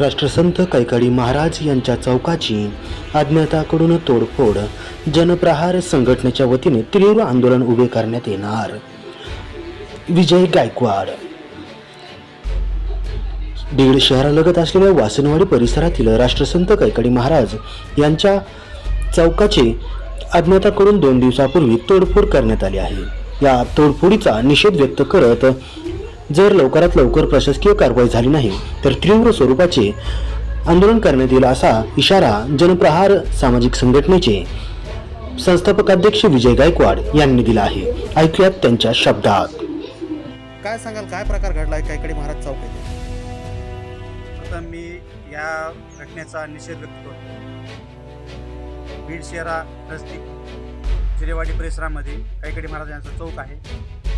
राष्ट्रसंत कैकडी महाराज यांच्या चौकाची अज्ञाताकडून तोडफोड जनप्रहार संघटनेच्या वतीने तीव्र आंदोलन उभे करण्यात येणार. विजय गायकवाड. बीड शहरालगत असलेल्या वासनवाडी परिसरातील राष्ट्रसंत कैकडी महाराज यांच्या चौकाचे अज्ञाताकडून दोन दिवसापूर्वी तोडफोड करण्यात आली आहे. या तोडफोडीचा निषेध व्यक्त करत जर लवकरात लवकर प्रशासकीय कारवाई झाली नाही तर तीव्र स्वरूपाचे आंदोलन करण्यात येईल असा इशारा जनप्रहार सामाजिक संघटनेचे संस्थापक अध्यक्ष विजय गायकवाड यांनी दिला आहे. ऐकूयात त्यांच्या शब्दात. काय सांगाल? काय प्रकार घडलाय? काहीकडे महाराज चौक येथे? प्रथम मी या घटनेचा निषेध व्यक्त करतो. बीड शहरा नजदीक जिरेवाडी परिसरामध्ये कैकडी महाराज यांचा चौक आहे.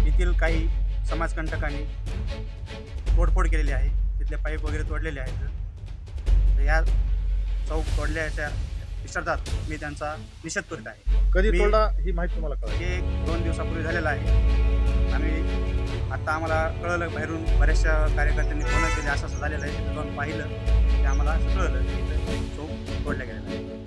येथील काही समाजकंटकांनी तोडफोड केलेली आहे. तिथले पाईप वगैरे तोडलेले आहेत. तर या चौक तोडल्याच्या निषेधात मी त्यांचा निषेध करीत आहे. कधी मी- तोडला ही माहिती तुम्हाला कळली. हे एक दोन दिवसापूर्वी झालेलं आहे. आम्ही आता आम्हाला कळलं बाहेरून बऱ्याचशा कार्यकर्त्यांनी फोन केले असं असं झालेलं आहे. तिथं जाऊन पाहिलं ते आम्हाला असं कळलं की इथं चौक तोडल्या गेलेला आहे.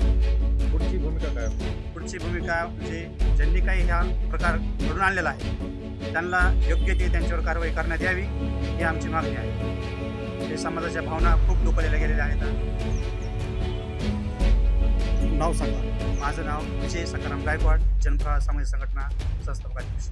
पुढची भूमिका काय पुढची भूमिका म्हणजे ज्यांनी काही हा प्रकार घडून आणलेला आहे त्यांना योग्य ते त्यांच्यावर कारवाई करण्यात यावी ही आमची मागणी आहे. ते समाजाच्या भावना खूप दुखवलेल्या गेलेल्या आहेत. नाव सांगा. माझं नाव विजय सकाराम गायकवाड जनप्रहा सामाजिक संघटना संस्थापक अध्यक्ष.